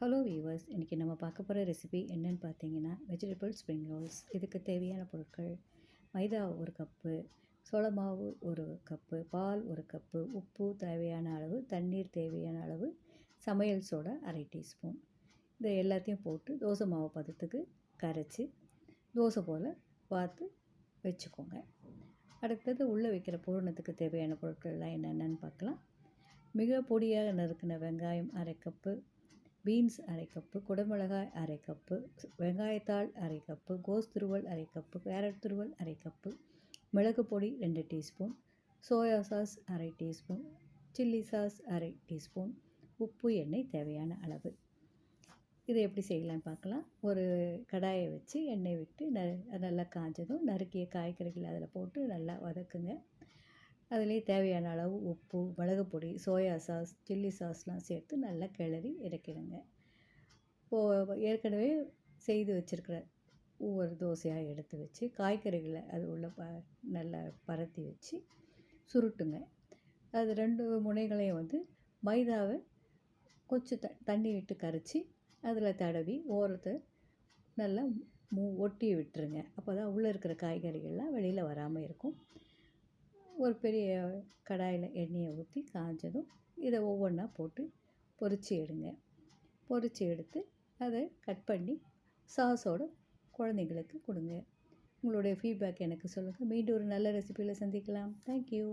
Hello viewers இன்றைக்கி நம்ம பார்க்க போகிற ரெசிபி என்னென்னு பார்த்தீங்கன்னா வெஜிடபிள் ஸ்ப்ரிங் ரோல்ஸ் இதுக்கு தேவையான பொருட்கள் மைதா ஒரு கப்பு சோள மாவு ஒரு கப்பு பால் ஒரு கப்பு உப்பு தேவையான அளவு தண்ணீர் தேவையான அளவு சமையல் சோடா அரை டீஸ்பூன். இதை எல்லாத்தையும் போட்டு தோசை மாவு பதத்துக்கு கரைச்சி தோசை போல் பார்த்து வச்சுக்கோங்க. அடுத்தது உள்ளே வைக்கிற பூரணத்துக்கு தேவையான பொருட்கள்லாம் என்னென்னு பார்க்கலாம். மிக பொடியாக நறுக்கின வெங்காயம் அரை கப்பு பீன்ஸ் அரை கப்பு குடமிளகாய் அரை கப்பு வெங்காயத்தாள் அரை கப்பு கோஸ் துருவல் அரை கப்பு கேரட் துருவல் அரை கப்பு மிளகு பொடி ரெண்டு டீஸ்பூன் சோயா சாஸ் அரை டீஸ்பூன் சில்லி சாஸ் அரை டீஸ்பூன் உப்பு எண்ணெய் தேவையான அளவு. இதை எப்படி செய்யலான்னு பார்க்கலாம். ஒரு கடாயை வச்சு எண்ணெய் விட்டு ந நல்லா காஞ்சதும் நறுக்கிய காய்கறிகள் அதில் போட்டு நல்லா வதக்குங்க. அதுலேயே தேவையான அளவு உப்பு மிளகு பொடி சோயா சாஸ் சில்லி சாஸ்லாம் சேர்த்து நல்லா கிளறி இறக்கிடுங்க. இப்போது ஏற்கனவே செய்து வச்சுருக்கிற ஒவ்வொரு தோசையாக எடுத்து வச்சு காய்கறிகளை அது உள்ள ப நல்லா பரத்தி வச்சு சுருட்டுங்க. அது ரெண்டு முனைகளையும் வந்து மைதாவை கொஞ்சம் த தண்ணி விட்டு கரைச்சி அதில் தடவி ஓரத்தை நல்லா மூ ஒட்டி விட்டுருங்க. அப்போ தான் உள்ளே இருக்கிற காய்கறிகள்லாம் வெளியில் வராமல் இருக்கும். ஒரு பெரிய கடாயில் எண்ணெயை ஊற்றி காஞ்சதும் இதை ஒவ்வொன்றா போட்டு பொரித்து எடுங்க. பொரித்து எடுத்து அதை கட் பண்ணி சாஸோடு குழந்தைங்களுக்கு கொடுங்க. உங்களுடைய ஃபீட்பேக் எனக்கு சொல்லுங்கள் மீண்டும் ஒரு நல்ல ரெசிபியில் சந்திக்கலாம். தேங்க்யூ